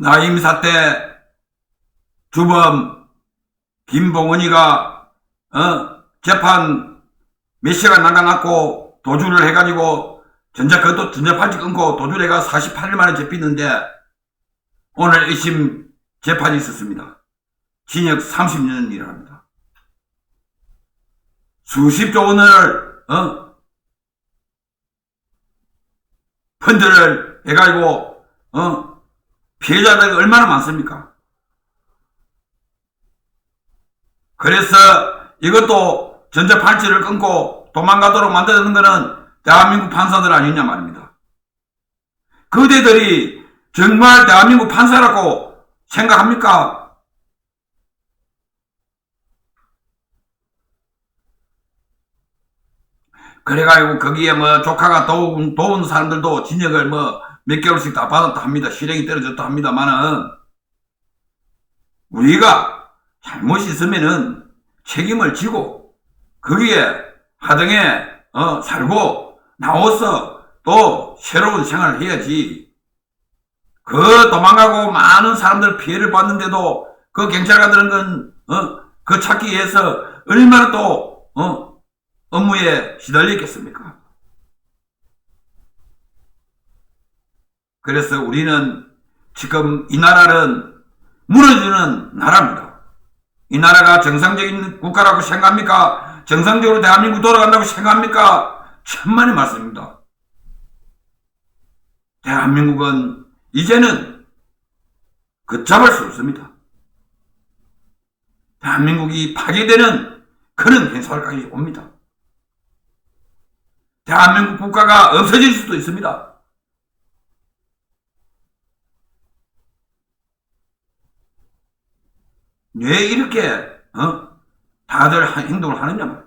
나임사 때 주범 김봉원이가 어 재판 몇 시간 나가놨고 도주를 해가지고 전자 그것도 전자팔찌 끊고 도주를 해가 48일 만에 잡히는데 오늘 1심 재판이 있었습니다. 징역 30년이라 합니다. 수십조 원을 어 펀드를 해가지고 어 피해자들이 얼마나 많습니까? 그래서 이것도 전자팔찌를 끊고 도망가도록 만드는 거는 대한민국 판사들 아니냐 말입니다. 그대들이 정말 대한민국 판사라고 생각합니까? 그래가지고 거기에 뭐 조카가 도운, 도운 사람들도 진역을 뭐 몇 개월씩 다 받았다 합니다. 실형이 떨어졌다 합니다만은 우리가 잘못이 있으면은 책임을 지고 거기에 하등에 어, 살고 나와서 또 새로운 생활을 해야지. 그 도망가고 많은 사람들 피해를 받는데도 그 경찰관들은 건, 어, 그 찾기 위해서 얼마나 또, 어, 업무에 시달렸겠습니까? 그래서 우리는 지금 이 나라는 무너지는 나라입니다. 이 나라가 정상적인 국가라고 생각합니까? 정상적으로 대한민국 돌아간다고 생각합니까? 천만의 말씀입니다. 대한민국은 이제는 걷잡을 수 없습니다. 대한민국이 파괴되는 그런 현상까지 옵니다. 대한민국 국가가 없어질 수도 있습니다. 왜 이렇게 어? 다들 하- 행동을 하느냐.